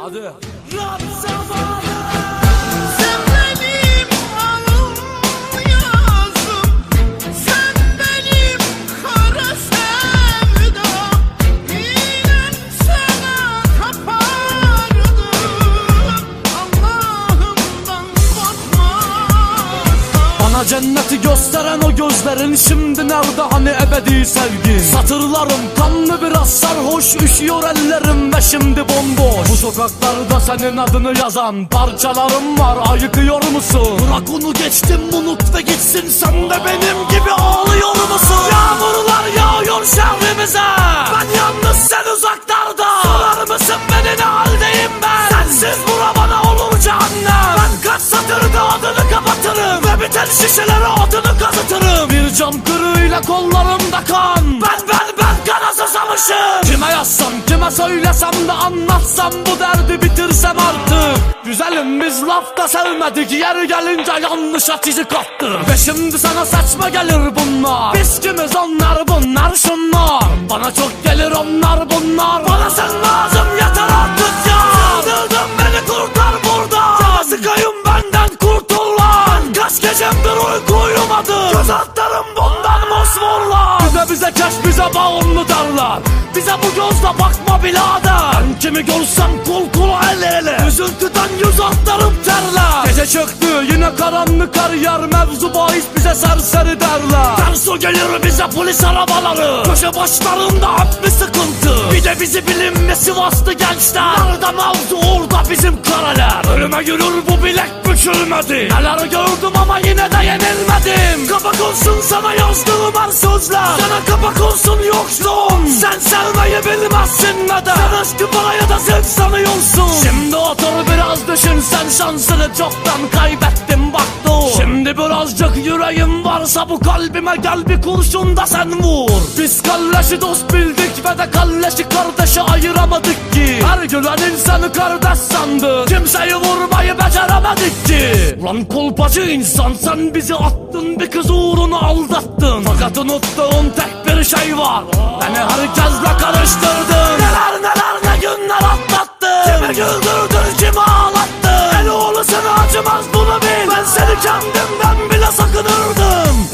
Hadi. Rab zamanı Cenneti gösteren o gözlerin şimdi nerede hani ebedi sevgin Satırlarım kanlı biraz sarhoş üşüyor ellerim ve şimdi bomboş Bu sokaklarda senin adını yazan parçalarım var ayıkıyor musun? Bırak onu geçtim unut ve gitsin sen de benim gibi ağlıyor musun? Yağmurlar yağıyor şehrimize Ben yalnız sen uzaklarda Sorar mısın beni ne haldeyim ben? Sensiz bura bana olur cehennem Ben kaç satırda adını biten şişelere adını kazıtırım. Bir cam kırığıyla kollarımda kan. Ben ben ben kana susamışım Kime yazsam kime söylesem de anlatsam Bu derdi bitirsem artık. Güzelim biz lafta sevmedik. Yer gelince yanlış açıcı kaptı Ve şimdi sana saçma gelir bunlar. Biz kimiz onlar bunlar şunlar. Bana çok gelir onlar bunlar. Bana sen Bir de bize bağımlı derler Bize bu gözle bakma birader. Ben kimi görsem kul kula el ele. Üzüntüden yüz altlarım terler. Gece çöktü yine karanlık her yer. Mevzu bahis bize serseri derler. Terso gelir bize polis arabaları Köşe başlarında hep bir sıkıntı. Bir de bizi bilinme Sivaslı gençler. Nerede mevzu orada bizim karalar Ölüme yürür bu bilek bükülmedi. Neler gördüm ama yine de yenilmedim. Kapak olsun sana yazdığım her sözler. Sana kapak olsun yokluğum. Sen sevmeyi bilmezsin neden Sen aşkı paraya da zevk sanıyorsun. Şimdi otur biraz düşün sen şansını çoktan dur Birazcık yüreğim varsa bu kalbime gel bir kurşun da sen vur. Biz kalleşi dost bildik ve de kalleşi kardeşi ayıramadık ki. Her gülen insanı kardeş sandı. Kimseyi vurmayı beceremedik ki. Ulan kolpacı insan sen bizi attın bir kız uğruna aldattın. Fakat unuttuğun tek bir şey var. Beni herkesle karıştırdın. Neler neler ne günler atlattın. Kimi güldürdün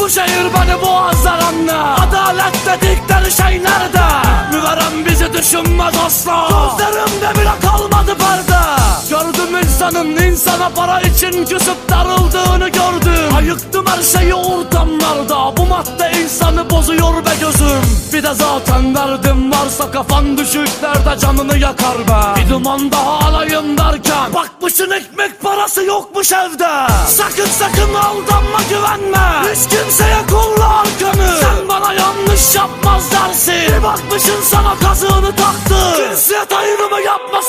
Bu şehir beni boğazlar anla. Adalet dedikleri şey nerede? Müverem bizi düşünmez asla. Gözlerimde bile kalmadı perde insanın insana para için küsüp darıldığını gördüm. Ayıktım her şeyi ortamlarda. Bu madde insanı bozuyor be gözüm. Bir de zaten derdim varsa kafan düşüklerde canını yakar be? Bir duman daha alayım derken Bakmışın ekmek parası yokmuş evde. Sakın sakın aldanma güvenme. Hiç kimseye kolla arkanı. Sen bana yanlış yapmaz dersin. Bir bakmışın sana kazığını taktı. Cinsiyet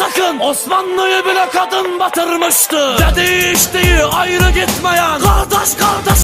sakın. Osmanlı'yı bile kadın batırmıştı. Dedi içtiği ayrı gitmeyen. Kardeş kardeş